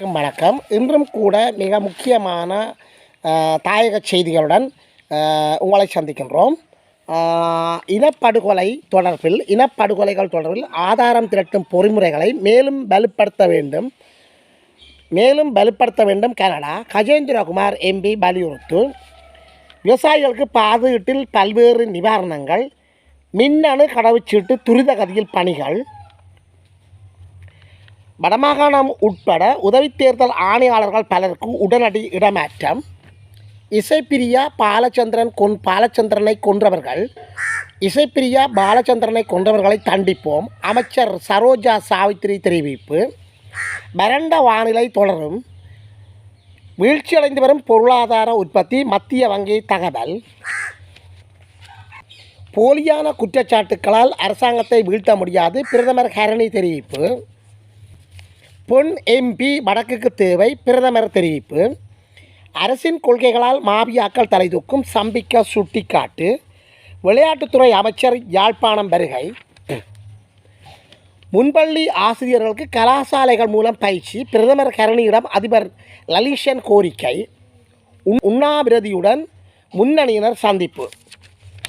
அனைவருக்கும் வணக்கம். இன்றும் கூட மிக முக்கியமான தாயக செய்திகளுடன் உங்களை சந்திக்கின்றோம். இனப்படுகொலை தொடர்பில் இனப்படுகொலைகள் தொடர்பில் ஆதாரம் திரட்டும் பொறிமுறைகளை மேலும் வலுப்படுத்த வேண்டும். மேலும் வலுப்படுத்த வேண்டும் கனடா. கஜேந்திரகுமார் எம்பி வலியுறுத்து. விவசாயிகளுக்கு பாதுகாட்டில் பல்வேறு நிவாரணங்கள். மின்னணு கடவுச்சீட்டு துரித கதியில் பணிகள். வடமாகாணம் உட்பட உதவி தேர்தல் ஆணையாளர்கள் பலருக்கு உடனடி இடமாற்றம். இசைப்பிரியா பாலச்சந்திரன் கொன் பாலச்சந்திரனை கொன்றவர்கள். இசைப்பிரியா பாலச்சந்திரனை கொன்றவர்களை தண்டிப்போம். அமைச்சர் சரோஜா சாவித்திரி தெரிவிப்பு. வறண்ட வானிலை தொடரும். வீழ்ச்சியடைந்து வரும் பொருளாதார உற்பத்தி மத்திய வங்கி தகவல். போலியான குற்றச்சாட்டுக்களால் அரசாங்கத்தை வீழ்த்த முடியாது பிரதமர் ஹரணி தெரிவிப்பு. பொன் எம்பி வடக்குக்கு தேவை பிரதமர் தெரிவிப்பு. அரசின் கொள்கைகளால் மாபியாக்கள் தலைதூக்கும் சம்பிக்க சுட்டிக்காட்டு. விளையாட்டுத்துறை அமைச்சர் யாழ்ப்பாணம் வருகை. முன்பள்ளி ஆசிரியர்களுக்கு கலாசாலைகள் மூலம் பயிற்சி. பிரதமர் கரணியிடம் அதிபர் லலிஷன் கோரிக்கை. உண்ணாவிரதியுடன் முன்னணியினர் சந்திப்பு.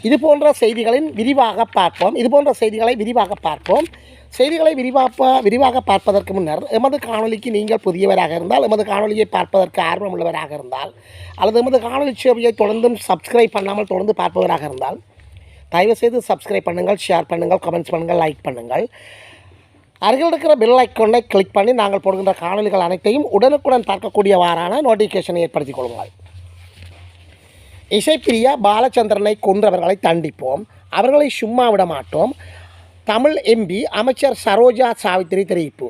இது போன்ற செய்திகளின் விரிவாக பார்ப்போம். இது போன்ற செய்திகளை விரிவாக பார்ப்போம். செய்திகளை விரிவாக விரிவாக பார்ப்பதற்கு முன்னர் எமது காணொலிக்கு நீங்கள் புதியவராக இருந்தால் எமது காணொலியை பார்ப்பதற்கு ஆர்வம் உள்ளவராக இருந்தால் அல்லது எமது காணொளி சேவையை தொடர்ந்தும் சப்ஸ்கிரைப் பண்ணாமல் தொடர்ந்து பார்ப்பவராக இருந்தால் தயவுசெய்து சப்ஸ்கிரைப் பண்ணுங்கள் ஷேர் பண்ணுங்கள் கமெண்ட்ஸ் பண்ணுங்கள் லைக் பண்ணுங்கள். அருகில் இருக்கிற பெல் ஐக்கோனை கிளிக் பண்ணி நாங்கள் போடுகின்ற காணொலிகள் அனைத்தையும் உடனுக்குடன் பார்க்கக்கூடியவாறான நோட்டிஃபிகேஷனை ஏற்படுத்திக் கொள்ளுங்கள். இசைப்பிரியா பாலச்சந்திரனை கொன்றவர்களை தண்டிப்போம். அவர்களை சும்மா விட மாட்டோம் தமிழ் எம்பி அமைச்சர் சரோஜா சாவித்திரி தெரிவிப்பு.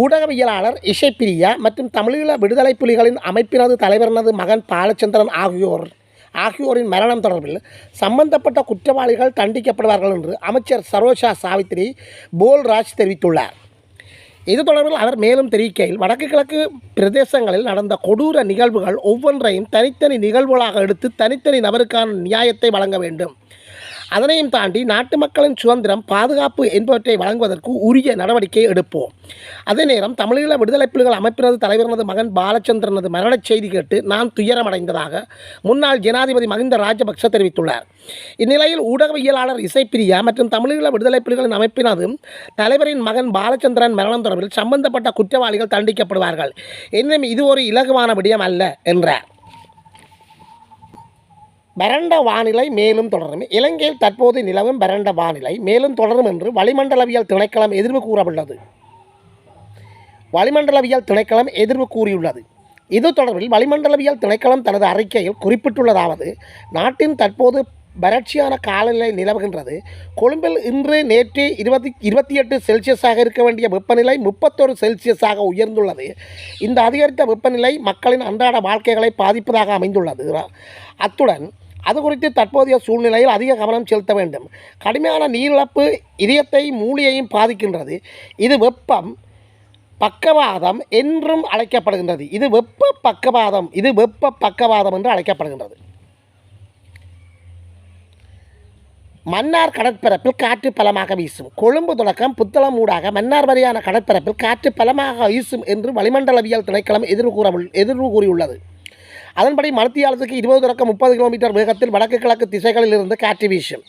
ஊடகவியலாளர் இசைப்பிரியா மற்றும் தமிழீழ விடுதலை புலிகளின் அமைப்பினது தலைவரினது மகன் பாலச்சந்திரன் ஆகியோர் ஆகியோரின் மரணம் தொடர்பில் சம்பந்தப்பட்ட குற்றவாளிகள் தண்டிக்கப்படுவார்கள் என்று அமைச்சர் சரோஜா சாவித்திரி போல்ராஜ் தெரிவித்துள்ளார். இது தொடர்பில் அவர் மேலும் தெரிவிக்கையில் வடக்கு கிழக்கு பிரதேசங்களில் நடந்த கொடூர நிகழ்வுகள் ஒவ்வொன்றையும் தனித்தனி நிகழ்வுகளாக எடுத்து தனித்தனி நபருக்கான நியாயத்தை வழங்க வேண்டும். அதனையும் தாண்டி நாட்டு மக்களின் சுதந்திரம் பாதுகாப்பு என்பவற்றை வழங்குவதற்கு உரிய நடவடிக்கை எடுப்போம். அதே நேரம் தமிழீழ விடுதலை புலிகள் அமைப்பினது தலைவரனது மகன் பாலச்சந்திரனது மரணச் செய்தி கேட்டு நான் துயரமடைந்ததாக முன்னாள் ஜனாதிபதி மகிந்த ராஜபக்ச தெரிவித்துள்ளார். இந்நிலையில் ஊடகவியலாளர் இசைப்பிரியா மற்றும் தமிழீழ விடுதலை புலிகளின் அமைப்பினது தலைவரின் மகன் பாலச்சந்திரன் மரணம் தொடர்பில் சம்பந்தப்பட்ட குற்றவாளிகள் தண்டிக்கப்படுவார்கள். எனினும் இது ஒரு இலகுவான விடயம் அல்ல என்றார். வறண்ட வானிலை மேலும் தொடரும். இலங்கையில் தற்போது நிலவும் வறண்ட வானிலை மேலும் தொடரும் என்று வளிமண்டலவியல் திணைக்களம் எதிர்வு கூறவுள்ளது. வளிமண்டலவியல் திணைக்களம் எதிர்வு கூறியுள்ளது. இது தொடர்பில் வளிமண்டலவியல் திணைக்களம் தனது அறிக்கையில் குறிப்பிட்டுள்ளதாவது நாட்டின் தற்போது வறட்சியான காலநிலை நிலவுகின்றது. கொழும்பில் இன்று நேற்று இருபத்தி இருபத்தி எட்டு செல்சியஸாக இருக்க வேண்டிய வெப்பநிலை முப்பத்தொரு செல்சியஸாக உயர்ந்துள்ளது. இந்த அதிகரித்த வெப்பநிலை மக்களின் அன்றாட வாழ்க்கைகளை பாதிப்பதாக அமைந்துள்ளது. அத்துடன் அது குறித்து தற்போதைய சூழ்நிலையில் அதிக கவனம் செலுத்த வேண்டும். கடுமையான நீரிழப்பு இதயத்தை மூளையையும் பாதிக்கின்றது. இது வெப்பம் பக்கவாதம் என்றும் அழைக்கப்படுகின்றது. இது வெப்ப பக்கவாதம் இது வெப்ப பக்கவாதம் என்று அழைக்கப்படுகின்றது. மன்னார் கடற்பரப்பில் காற்று பலமாக வீசும். கொழும்பு தொடக்கம் புத்தளம் ஊடாக மன்னார் வரையான கடற்பரப்பில் காற்று பலமாக வீசும் என்று வளிமண்டலவியல் திணைக்களம் எதிர்வு கூற எதிர்வு கூறியுள்ளது அதன்படி மணித்தியாலத்துக்கு இருபது தொடக்கம் முப்பது கிலோமீட்டர் வேகத்தில் வடக்கு கிழக்கு திசைகளிலிருந்து காற்று வீசும்.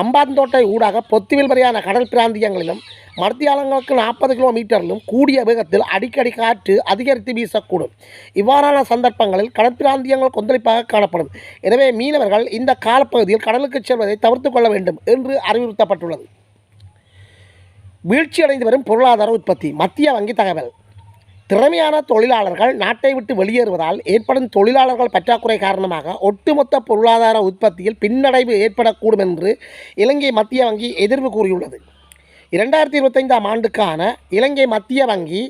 அம்பாந்தோட்டை ஊடாக பொத்துவில் வரையான கடல் பிராந்தியங்களிலும் மத்தியாலங்களுக்கு நாற்பது கிலோமீட்டரிலும் கூடிய வேகத்தில் அடிக்கடி காற்று அதிகரித்து வீசக்கூடும். இவ்வாறான சந்தர்ப்பங்களில் கடற்பிராந்தியங்கள் கொந்தளிப்பாக காணப்படும். எனவே மீனவர்கள் இந்த காலப்பகுதியில் கடலுக்கு செல்வதை தவிர்த்து கொள்ள வேண்டும் என்று அறிவுறுத்தப்பட்டுள்ளது. வீழ்ச்சியடைந்து வரும் பொருளாதார உற்பத்தி மத்திய வங்கி தகவல். திறமையான தொழிலாளர்கள் நாட்டை விட்டு வெளியேறுவதால் ஏற்படும் தொழிலாளர்கள் பற்றாக்குறை காரணமாக ஒட்டுமொத்த பொருளாதார உற்பத்தியில் பின்னடைவு ஏற்படக்கூடும் என்று இலங்கை மத்திய வங்கி எதிர்வு கூறியுள்ளது. இரண்டாயிரத்தி இருபத்தைந்தாம் ஆண்டுக்கான இலங்கை மத்திய வங்கி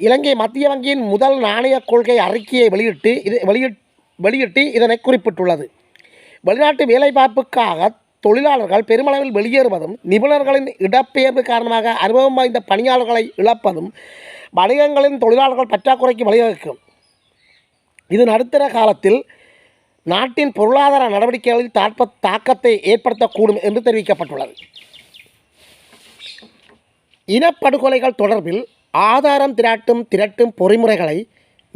இலங்கை மத்திய வங்கியின் முதல் நாணய கொள்கை அறிக்கையை வெளியிட்டு இது வெளியிட் வெளியிட்டு இதனை குறிப்பிட்டுள்ளது. வெளிநாட்டு வேலைவாய்ப்புக்காக தொழிலாளர்கள் பெருமளவில் வெளியேறுவதும் நிபுணர்களின் இடப்பெயர்வு காரணமாக அனுபவம் வாய்ந்த பணியாளர்களை இழப்பதும் வணிகங்களின் தொழிலாளர்கள் பற்றாக்குறைக்கு வழிவகுக்கும். இது நடுத்தர காலத்தில் நாட்டின் பொருளாதார நடவடிக்கைகளில் தாற்ப தாக்கத்தை ஏற்படுத்தக்கூடும் என்று தெரிவிக்கப்பட்டுள்ளது. இனப்படுகொலைகள் தொடர்பில் ஆதாரம் திரட்டும் திரட்டும் பொறிமுறைகளை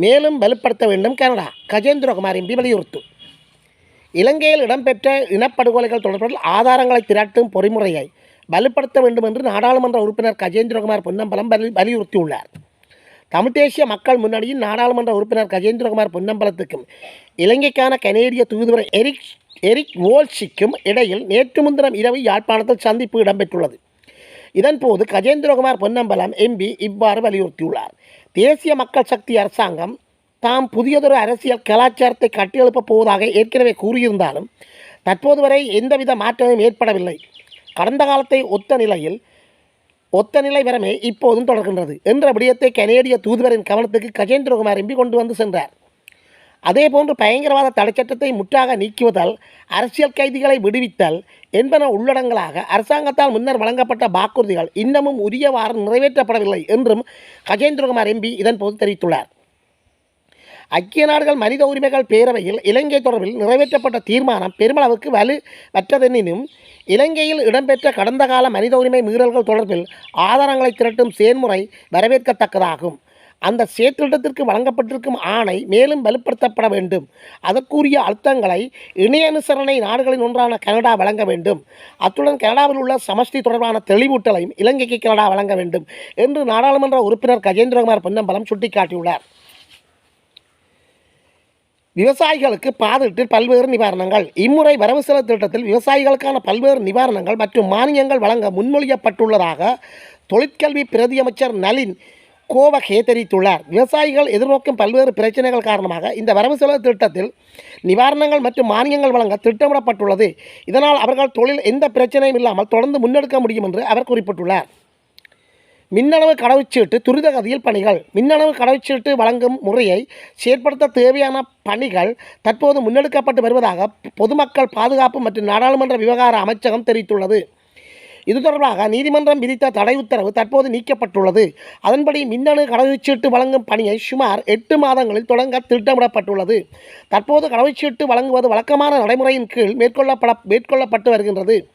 மேலும் வலுப்படுத்த வேண்டும் கனடா கஜேந்திரகுமார் எம்பி வலியுறுத்து. இலங்கையில் இடம்பெற்ற இனப்படுகொலைகள் தொடர்பில் ஆதாரங்களை திரட்டும் பொறிமுறையை வலுப்படுத்த வேண்டும் என்று நாடாளுமன்ற உறுப்பினர் கஜேந்திரகுமார் பொன்னம்பலம் வலியுறுத்தியுள்ளார். தமிழ் தேசிய மக்கள் முன்னணியின் நாடாளுமன்ற உறுப்பினர் கஜேந்திரகுமார் பொன்னம்பலத்துக்கும் இலங்கைக்கான கனேடிய தூதுவர் எரிக் எரிக் வோல்ஷிக்கும் இடையில் நேற்று முன்தினம் இரவு யாழ்ப்பாணத்தில் சந்திப்பு இடம்பெற்றுள்ளது. இதன்போது கஜேந்திரகுமார் பொன்னம்பலம் எம்பி இவ்வாறு வலியுறுத்தியுள்ளார். தேசிய மக்கள் சக்தி அரசாங்கம் தாம் புதியதொரு அரசியல் கலாச்சாரத்தை கட்டியெழுப்பப் போவதாக ஏற்கனவே கூறியிருந்தாலும் தற்போது வரை எந்தவித மாற்றமும் ஏற்படவில்லை. கடந்த காலத்தை ஒத்த நிலையில் ஒத்த நிலை வரமே இப்போதும் தொடர்கின்றது என்ற விடயத்தை கனேடிய தூதுவரின் கவனத்துக்கு கஜேந்திரகுமார் எம்பி கொண்டு வந்து சென்றார். அதேபோன்று பயங்கரவாத தடைச்சட்டத்தை முற்றாக நீக்குவதால் அரசியல் கைதிகளை விடுவித்தல் என்பன உள்ளடங்களாக அரசாங்கத்தால் முன்னர் வழங்கப்பட்ட வாக்குறுதிகள் இன்னமும் உரியவாறு நிறைவேற்றப்படவில்லை என்றும் கஜேந்திரகுமார் எம்பி இதன்போது தெரிவித்துள்ளார். ஐக்கிய நாடுகள் மனித உரிமைகள் பேரவையில் இலங்கை தொடர்பில் நிறைவேற்றப்பட்ட தீர்மானம் பெருமளவுக்கு வலுவற்றதெனினும் இலங்கையில் இடம்பெற்ற கடந்த கால மனித உரிமை மீறல்கள் தொடர்பில் ஆதாரங்களை திரட்டும் செயல்முறை வரவேற்கத்தக்கதாகும். அந்த செயற்திட்டத்திற்கு வழங்கப்பட்டிருக்கும் ஆணை மேலும் வலுப்படுத்தப்பட வேண்டும். அதற்குரிய அழுத்தங்களை இணைய அனுசரணை நாடுகளின் ஒன்றான கனடா வழங்க வேண்டும். அத்துடன் கனடாவில் உள்ள சமஷ்டி தொடர்பான தெளிவூட்டலையும் இலங்கைக்கு கனடா வழங்க வேண்டும் என்று நாடாளுமன்ற உறுப்பினர் கஜேந்திரகுமார் பொன்னம்பலம் சுட்டிக்காட்டியுள்ளார். விவசாயிகளுக்கு பாதிட்டு பல்வேறு நிவாரணங்கள். இம்முறை வரவு செலவு திட்டத்தில் விவசாயிகளுக்கான பல்வேறு நிவாரணங்கள் மற்றும் மானியங்கள் வழங்க முன்மொழியப்பட்டுள்ளதாக தொழிற்கல்வி பிரதியமைச்சர் நளின் கோவகே தெரிவித்துள்ளார். விவசாயிகள் எதிர்நோக்கும் பல்வேறு பிரச்சனைகள் காரணமாக இந்த வரவு செலவு திட்டத்தில் நிவாரணங்கள் மற்றும் மானியங்கள் வழங்க திட்டமிடப்பட்டுள்ளது. இதனால் அவர்கள் தொழில் எந்த பிரச்சனையும் இல்லாமல் தொடர்ந்து முன்னெடுக்க முடியும் என்று அவர் குறிப்பிட்டுள்ளார். மின்னணு கடவுச்சீட்டு துரிதகதியில் பணிகள். மின்னணு கடவுச்சீட்டு வழங்கும் முறையை செயற்படுத்த தேவையான பணிகள் தற்போது முன்னெடுக்கப்பட்டு வருவதாக பொதுமக்கள் பாதுகாப்பு மற்றும் நாடாளுமன்ற விவகார அமைச்சகம் தெரிவித்துள்ளது. இது தொடர்பாக நீதிமன்றம் விதித்த தடை உத்தரவு தற்போது நீக்கப்பட்டுள்ளது. அதன்படி மின்னணு கடவுச்சீட்டு வழங்கும் பணியை சுமார் எட்டு மாதங்களில் தொடங்க திட்டமிடப்பட்டுள்ளது. தற்போது கடவுச்சீட்டு வழங்குவது வழக்கமான நடைமுறையின் கீழ் மேற்கொள்ளப்பட மேற்கொள்ளப்பட்டு வருகின்றது.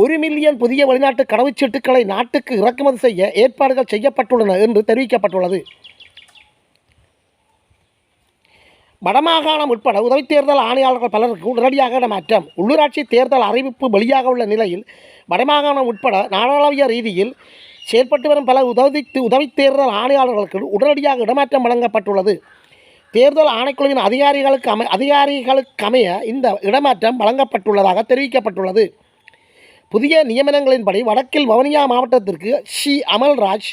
ஒரு மில்லியன் புதிய வெளிநாட்டு கடவுச்சீட்டுக்களை நாட்டுக்கு இறக்குமதி செய்ய ஏற்பாடுகள் செய்யப்பட்டுள்ளன என்று தெரிவிக்கப்பட்டுள்ளது. வடமாகாணம் உட்பட உதவித் தேர்தல் ஆணையாளர்கள் பலருக்கு உடனடியாக இடமாற்றம். உள்ளூராட்சி தேர்தல் அறிவிப்பு வெளியாக உள்ள நிலையில் வடமாகாணம் உட்பட நாடாளவிய ரீதியில் செயற்பட்டு வரும் பல உதவி உதவித் தேர்தல் ஆணையாளர்களுக்கு உடனடியாக இடமாற்றம் வழங்கப்பட்டுள்ளது. தேர்தல் ஆணைக்குழுவின் அதிகாரிகளுக்கு அமை அதிகாரிகளுக்கு அமைய இந்த இடமாற்றம் வழங்கப்பட்டுள்ளதாக தெரிவிக்கப்பட்டுள்ளது. புதிய நியமனங்களின்படி வடக்கில் வவுனியா மாவட்டத்திற்கு ஷி அமல்ராஜ்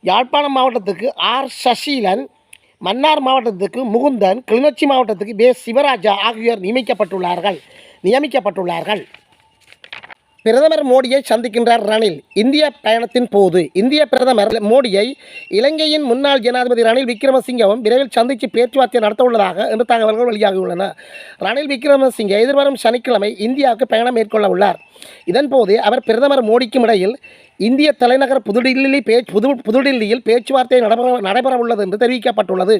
யாழ்ப்பாணம் மாவட்டத்துக்கு ஆர் சசீலன் மன்னார் மாவட்டத்துக்கு முகுந்தன் கிளிநொச்சி மாவட்டத்துக்கு பே சிவராஜா ஆகியோர் நியமிக்கப்பட்டுள்ளார்கள். நியமிக்கப்பட்டுள்ளார்கள். பிரதமர் மோடியை சந்திக்கின்றார் ரணில். இந்திய பயணத்தின் போது இந்திய பிரதமர் மோடியை இலங்கையின் முன்னாள் ஜனாதிபதி ரணில் விக்ரமசிங்கவும் விரைவில் சந்தித்து பேச்சுவார்த்தை நடத்த உள்ளதாக என்று தகவல்கள் வெளியாகியுள்ளன. ரணில் விக்ரமசிங்கே எதிர்வரும் சனிக்கிழமை இந்தியாவுக்கு பயணம் மேற்கொள்ள உள்ளார். இதன்போது அவர் பிரதமர் மோடிக்கும் இடையில் இந்திய தலைநகர் புதுடில்லி பேச்சு புது புதுடில்லியில் பேச்சுவார்த்தை நடைபெற நடைபெறவுள்ளது என்று தெரிவிக்கப்பட்டுள்ளது.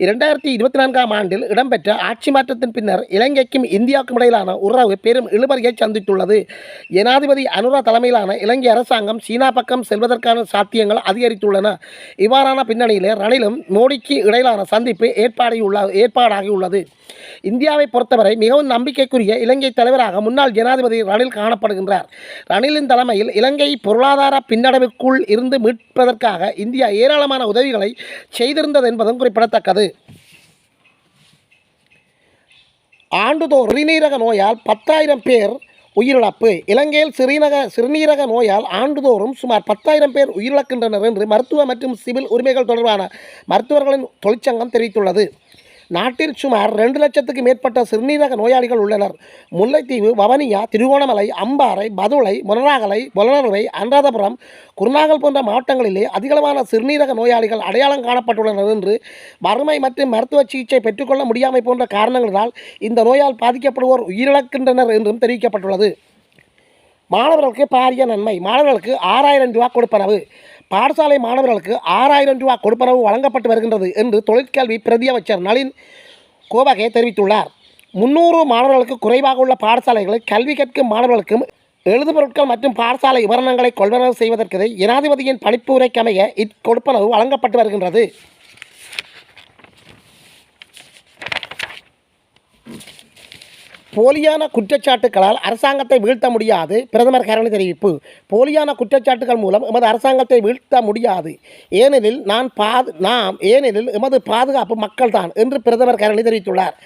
இரண்டாயிரத்தி இருபத்தி நான்காம் ஆண்டில் இடம்பெற்ற ஆட்சி மாற்றத்தின் பின்னர் இலங்கைக்கும் இந்தியாவுக்கும் இடையிலான உறவு பெரும் இழுபறியை சந்தித்துள்ளது. ஜனாதிபதி அனுரா தலைமையிலான இலங்கை அரசாங்கம் சீனா பக்கம் செல்வதற்கான சாத்தியங்கள் அதிகரித்துள்ளன. இவ்வாறான பின்னணியிலே ரணிலும் மோடிக்கு இடையிலான சந்திப்பு ஏற்பாடியுள்ள ஏற்பாடாகியுள்ளது. இந்தியாவை பொறுத்தவரை மிகவும் நம்பிக்கைக்குரிய இலங்கை தலைவராக முன்னாள் ஜனாதிபதி ரணில் காணப்படுகின்றார். ரணிலின் தலைமையில் இலங்கை பொருளாதார பின்னடைவுக்குள் இருந்து மீட்பதற்காக இந்தியா ஏராளமான உதவிகளை செய்திருந்தது என்பதும் குறிப்பிடத்தக்கது. ஆண்டுதோறும் சிறுநீரக நோயால் பத்தாயிரம் பேர் உயிரிழப்பு. இலங்கையில் சிறுநீரக சிறுநீரக நோயால் ஆண்டுதோறும் சுமார் பத்தாயிரம் பேர் உயிரிழக்கின்றனர் என்று மருத்துவ மற்றும் சிவில் உரிமைகள் தொடர்பான மருத்துவர்களின் தொழிற்சங்கம் தெரிவித்துள்ளது. நாட்டில் சுமார் ரெண்டு லட்சத்துக்கு மேற்பட்ட சிறுநீரக நோயாளிகள் உள்ளனர். முல்லைத்தீவு வவனியா திருகோணமலை அம்பாறை பதுளை மொனராகலை பொலனறுவை அனுராதபுரம் குருநாகல் போன்ற மாவட்டங்களிலே அதிகளவான சிறுநீரக நோயாளிகள் அடையாளம் காணப்பட்டுள்ளனர் என்று வறுமை மற்றும் மருத்துவ சிகிச்சை பெற்றுக்கொள்ள முடியாமை போன்ற காரணங்களினால் இந்த நோயால் பாதிக்கப்படுவோர் உயிரிழக்கின்றனர் என்றும் தெரிவிக்கப்பட்டுள்ளது. மாணவர்களுக்கு பாரிய நன்மை. மாணவர்களுக்கு ஆறாயிரம் ரூபா கொடுப்பனவு. பாடசாலை மாணவர்களுக்கு ஆறாயிரம் ரூபா கொடுப்பனவு வழங்கப்பட்டு வருகின்றது என்று தொழிற்கல்வி பிரதி அமைச்சர் நளின் கோபகே தெரிவித்துள்ளார். முன்னூறு மாணவர்களுக்கு குறைவாக உள்ள பாடசாலைகளில் கல்வி கற்கும் மாணவர்களுக்கும் எழுதுபொருட்கள் மற்றும் பாடசாலை விவரணங்களை கொள்வனவு செய்வதற்கு ஜனாதிபதியின் பணிப்புரைக்கமைய இக்கொடுப்பனவு வழங்கப்பட்டு வருகின்றது. போலியான குற்றச்சாட்டுகளால் அரசாங்கத்தை வீழ்த்த முடியாது. பிரதமர் கரணி தெரிவிப்பு. போலியான குற்றச்சாட்டுகள் மூலம் எமது அரசாங்கத்தை வீழ்த்த முடியாது. ஏனெனில் நான் பாது நாம் ஏனெனில் எமது பாதுகாப்பு மக்கள்தான் என்று பிரதமர் கரணி தெரிவித்துள்ளார்.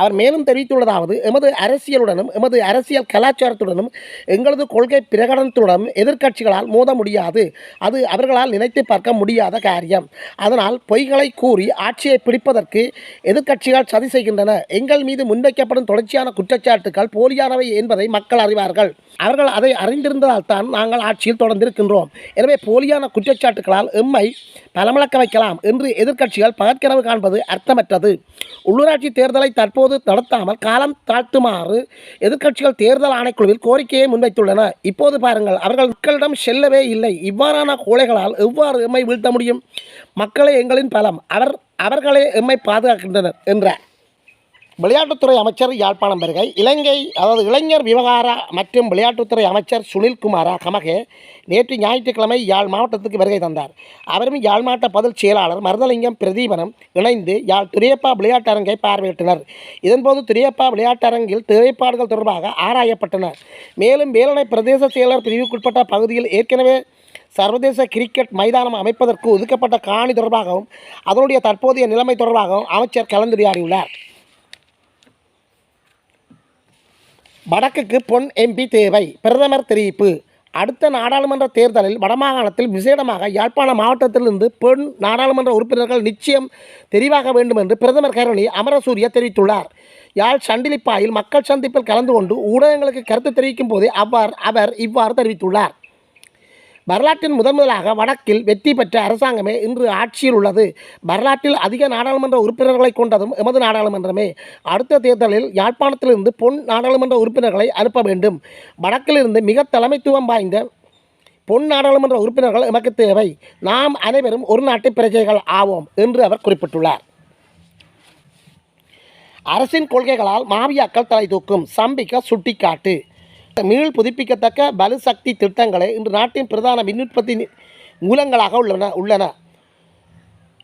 அவர் மேலும் தெரிவித்துள்ளதாவது எமது அரசியலுடனும் எமது அரசியல் கலாச்சாரத்துடனும் எங்களது கொள்கை பிரகடனத்துடனும் எதிர்க்கட்சிகளால் மோத முடியாது. அது அவர்களால் நினைத்து பார்க்க முடியாத காரியம். அதனால் பொய்களை கூறி ஆட்சியை பிடிப்பதற்கு எதிர்க்கட்சிகள் சதி செய்கின்றன. எங்கள் மீது முன்வைக்கப்படும் தொடர்ச்சியான குற்றச்சாட்டுகள் போலியானவை என்பதை மக்கள் அறிவார்கள். அவர்கள் அதை அறிந்திருந்ததால் தான் நாங்கள் ஆட்சியில் தொடர்ந்திருக்கின்றோம். எனவே போலியான குற்றச்சாட்டுகளால் எம்மை பலமிழக்க வைக்கலாம் என்று எதிர்க்கட்சிகள் பகற்கனவு காண்பது அர்த்தமற்றது. உள்ளூராட்சி தேர்தலை தற்போது நடத்தாமல் காலம் தாழ்த்துமாறு எதிர்க்கட்சிகள் தேர்தல் ஆணைக்குழுவில் கோரிக்கையை முன்வைத்துள்ளன. இப்போது பாருங்கள் அவர்கள் மக்களிடம் செல்லவே இல்லை. இவ்வாறான கோழைகளால் எவ்வாறு எம்மை வீழ்த்த முடியும்? மக்களே எங்களின் பலம். அவர் அவர்களே எம்மை பாதுகாக்கின்றனர் என்றார். விளையாட்டுத்துறை அமைச்சர் யாழ்ப்பாணம் வருகை இலங்கை அதாவது இளைஞர் விவகார மற்றும் விளையாட்டுத்துறை அமைச்சர் சுனில்குமாரா கமகே நேற்று ஞாயிற்றுக்கிழமை யாழ் மாவட்டத்துக்கு வருகை தந்தார். அவரும் யாழ் மாவட்ட பதில் செயலாளர் மருதலிங்கம் பிரதீபனும் இணைந்து யாழ் துரியப்பா விளையாட்டரங்கை பார்வையிட்டனர். இதன்போது துரியப்பா விளையாட்டரங்கில் திரைப்பாடுகள் தொடர்பாக ஆராயப்பட்டன மேலும் வேலனை பிரதேச செயலர் பிரிவுக்குட்பட்ட பகுதியில் ஏற்கனவே சர்வதேச கிரிக்கெட் மைதானம் அமைப்பதற்கு ஒதுக்கப்பட்ட காணி தொடர்பாகவும் அதனுடைய தற்போதைய நிலைமை தொடர்பாகவும் அமைச்சர் கலந்துரையாடியுள்ளார். வடக்குக்கு பொன் எம்பி தேவை. பிரதமர் தெரிவிப்பு. அடுத்த நாடாளுமன்ற தேர்தலில் வடமாகாணத்தில் விசேடமாக யாழ்ப்பாண மாவட்டத்திலிருந்து பெண் நாடாளுமன்ற உறுப்பினர்கள் நிச்சயம் தெரிவாக வேண்டும் என்று பிரதமர் கருணி அமரசூரிய தெரிவித்துள்ளார். யாழ் சண்டிலிப்பாயில் மக்கள் சந்திப்பில் கலந்து கொண்டு ஊடகங்களுக்கு கருத்து தெரிவிக்கும் போதே அவ்வாறு அவர் இவ்வாறு தெரிவித்துள்ளார். வரலாற்றின் முதன் முதலாக வடக்கில் வெற்றி பெற்ற அரசாங்கமே இன்று ஆட்சியில் உள்ளது. வரலாற்றில் அதிக நாடாளுமன்ற உறுப்பினர்களை கொண்டதும் எமது நாடாளுமன்றமே. அடுத்த தேர்தலில் யாழ்ப்பாணத்திலிருந்து பொன் நாடாளுமன்ற உறுப்பினர்களை அனுப்ப வேண்டும். வடக்கிலிருந்து மிக தலைமைத்துவம் வாய்ந்த பொன் நாடாளுமன்ற உறுப்பினர்கள் எமக்கு தேவை. நாம் அனைவரும் ஒரு நாட்டு பிரஜைகள் ஆவோம் என்று அவர் குறிப்பிட்டுள்ளார். அரசின் கொள்கைகளால் மாவியாக்கள் தலை தூக்கும் சம்பிக்க சுட்டிக்காட்டு. மீள் புதுப்பிக்கத்தக்க பலுசக்தி திட்டங்களை இன்று நாட்டின் பிரதான மின் உற்பத்தி மூலங்களாக உள்ளன உள்ளன.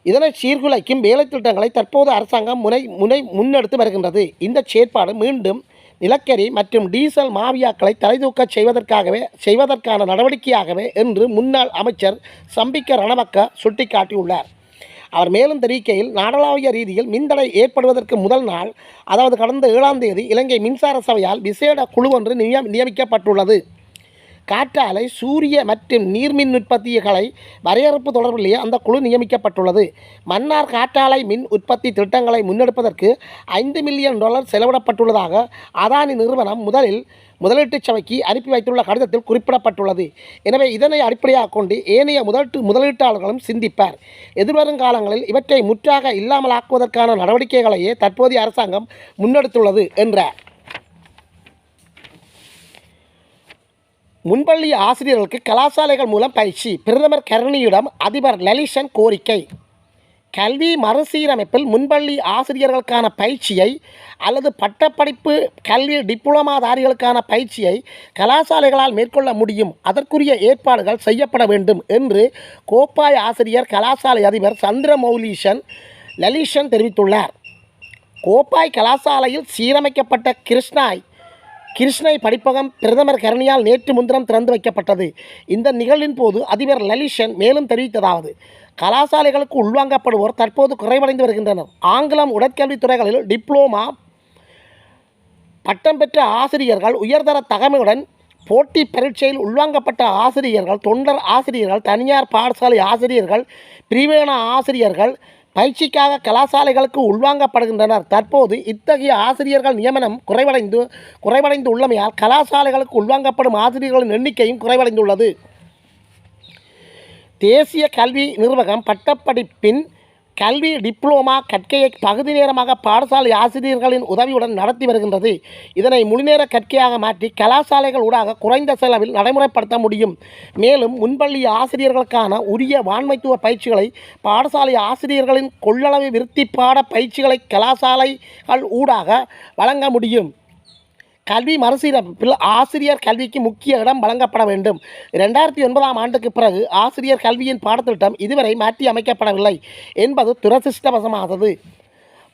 இதனை சீர்குலைக்கும் வேலை திட்டங்களை தற்போது அரசாங்கம் முனை முனை முன்னெடுத்து வருகின்றது. இந்த செயற்பாடு மீண்டும் நிலக்கரி மற்றும் டீசல் மாவியாக்களை தலைதூக்கச் செய்வதற்காகவே செய்வதற்கான நடவடிக்கையாகவே என்று முன்னாள் அமைச்சர் சம்பிக்க ரணவக்க சுட்டிக்காட்டியுள்ளார். அவர் மேலும் தெரிவிக்கையில் நாடளாவிய ரீதியில் மின்தடை ஏற்படுவதற்கு முதல் நாள் அதாவது கடந்த ஏழாம் தேதி இலங்கை மின்சார சபையால் விசேட குழு ஒன்று நியமிக்கப்பட்டுள்ளது. காற்றாலை சூரிய மற்றும் நீர்மின் உற்பத்திகளை வரையறுப்பு தொடர்பிலேயே அந்த குழு நியமிக்கப்பட்டுள்ளது. மன்னார் காற்றாலை மின் உற்பத்தி திட்டங்களை முன்னெடுப்பதற்கு ஐந்து மில்லியன் டாலர் செலவிடப்பட்டுள்ளதாக அதானி நிறுவனம் முதலில் முதலீட்டு சபைக்கு அனுப்பி வைத்துள்ள கடிதத்தில் குறிப்பிடப்பட்டுள்ளது. எனவே இதனை அடிப்படையாக கொண்டு ஏனைய முதலீட்டு முதலீட்டாளர்களும் சிந்திப்பார். எதிர்வரும் காலங்களில் இவற்றை முற்றாக இல்லாமலாக்குவதற்கான நடவடிக்கைகளையே தற்போதைய அரசாங்கம் முன்னெடுத்துள்ளது என்றார். முன்பள்ளி ஆசிரியர்களுக்கு கலாசாலைகள் மூலம் பயிற்சி. பிரதமர் கருணியிடம் அதிபர் லலிஷன் கோரிக்கை. கல்வி மறுசீரமைப்பில் முன்பள்ளி ஆசிரியர்களுக்கான பயிற்சியை அல்லது பட்டப்படிப்பு கல்வி டிப்ளமாதாரிகளுக்கான பயிற்சியை கலாசாலைகளால் மேற்கொள்ள முடியும். அதற்குரிய ஏற்பாடுகள் செய்யப்பட வேண்டும் என்று கோப்பாய் ஆசிரியர் கலாசாலை அதிபர் சந்திரமௌலீஷன் லலிஷன் தெரிவித்துள்ளார். கோப்பாய் கலாசாலையில் சீரமைக்கப்பட்ட கிருஷ்ணாய் கிருஷ்ணை படிப்பகம் பிரதமர் கரணியால் நேற்று முன்தினம் திறந்து வைக்கப்பட்டது. இந்த நிகழ்வின் போது அதிபர் லலிஷன் மேலும் தெரிவித்ததாவது கலாசாலைகளுக்கு உள்வாங்கப்படுவோர் தற்போது குறைவடைந்து வருகின்றனர். ஆங்கிலம் உடற்கல்வித் துறைகளில் டிப்ளோமா பட்டம் பெற்ற ஆசிரியர்கள் உயர்தர தகமையுடன் போட்டி பரீட்சையில் உள்வாங்கப்பட்ட ஆசிரியர்கள் தொண்டர் ஆசிரியர்கள் தனியார் பாடசாலை ஆசிரியர்கள் பிரிவேண ஆசிரியர்கள் பயிற்சிக்காக கலாசாலைகளுக்கு உள்வாங்கப்படுகின்றனர். தற்போது இத்தகைய ஆசிரியர்கள் நியமனம் குறைவடைந்து குறைவடைந்து உள்ளமையால் கலாசாலைகளுக்கு உள்வாங்கப்படும் ஆசிரியர்களின் எண்ணிக்கையும் குறைவடைந்துள்ளது. தேசிய கல்வி நிர்வாகம் பட்டப்படிப்பின் கல்வி டிப்ளோமா கற்கையை பகுதி நேரமாக பாடசாலை ஆசிரியர்களின் உதவியுடன் நடத்தி வருகின்றது. இதனை முழுநேர கற்கையாக மாற்றி கலாசாலைகள் ஊடாக குறைந்த செலவில் நடைமுறைப்படுத்த முடியும். மேலும் முன்பள்ளி ஆசிரியர்களுக்கான உரிய வான்மைத்துவ பயிற்சிகளை பாடசாலை ஆசிரியர்களின் கொள்ளளவு விருத்தி பாட பயிற்சிகளை கலாசாலைகள் ஊடாக வழங்க முடியும். கல்வி மறுசீரமைப்பில் ஆசிரியர் கல்விக்கு முக்கிய இடம் வழங்கப்பட வேண்டும். ரெண்டாயிரத்தி ஒன்பதாம் ஆண்டுக்கு பிறகு ஆசிரியர் கல்வியின் பாடத்திட்டம் இதுவரை மாற்றி அமைக்கப்படவில்லை என்பது துரதிருஷ்டவசமானது.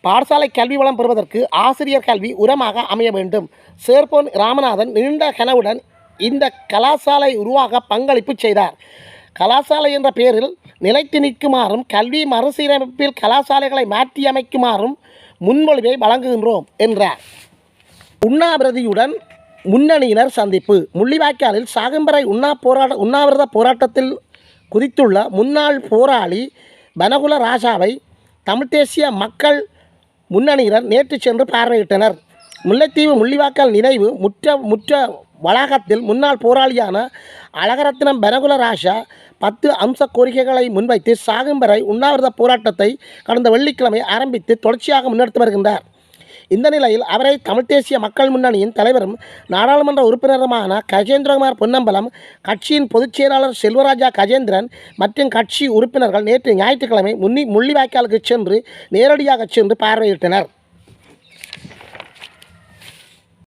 பாடசாலை கல்வி வளம் பெறுவதற்கு ஆசிரியர் கல்வி உரமாக அமைய வேண்டும். சேர்போன் ராமநாதன் நீண்ட கனவுடன் இந்த கலாசாலை உருவாக பங்களிப்பு செய்தார். கலாசாலை என்ற பெயரில் நிலைத்து நிற்குமாறும் கல்வி மறுசீரமைப்பில் கலாசாலைகளை மாற்றியமைக்குமாறும் முன்மொழிவை வழங்குகின்றோம் என்றார். உண்ணாவிரதியுடன் முன்னணியினர் சந்திப்பு. முள்ளிவாய்க்காலில் சாகம்பரை உண்ணா போராட்ட உண்ணாவிரத போராட்டத்தில் குதித்துள்ள முன்னாள் போராளி பனகுல ராஜாவை தமிழ்த் தேசிய மக்கள் முன்னணியினர் நேற்று சென்று பார்வையிட்டனர். முல்லைத்தீவு முள்ளிவாய்க்கால் நினைவு முற்ற முற்ற வளாகத்தில் முன்னாள் போராளியான அழகரத்னம் பனகுல ராஜா பத்து அம்ச கோரிக்கைகளை முன்வைத்து சாகும்பரை உண்ணாவிரத போராட்டத்தை கடந்த வெள்ளிக்கிழமை ஆரம்பித்து தொடர்ச்சியாக முன்னெடுத்து வருகின்றார். இந்த நிலையில் அவரை தமிழ்த் தேசிய மக்கள் முன்னணியின் தலைவரும் நாடாளுமன்ற உறுப்பினருமான கஜேந்திரகுமார் பொன்னம்பலம் கட்சியின் பொதுச் செயலாளர் செல்வராஜா கஜேந்திரன் மற்றும் கட்சி உறுப்பினர்கள் நேற்று ஞாயிற்றுக்கிழமை முன்னி முள்ளிவாய்க்காலுக்கு சென்று நேரடியாக சென்று பார்வையிட்டனர்.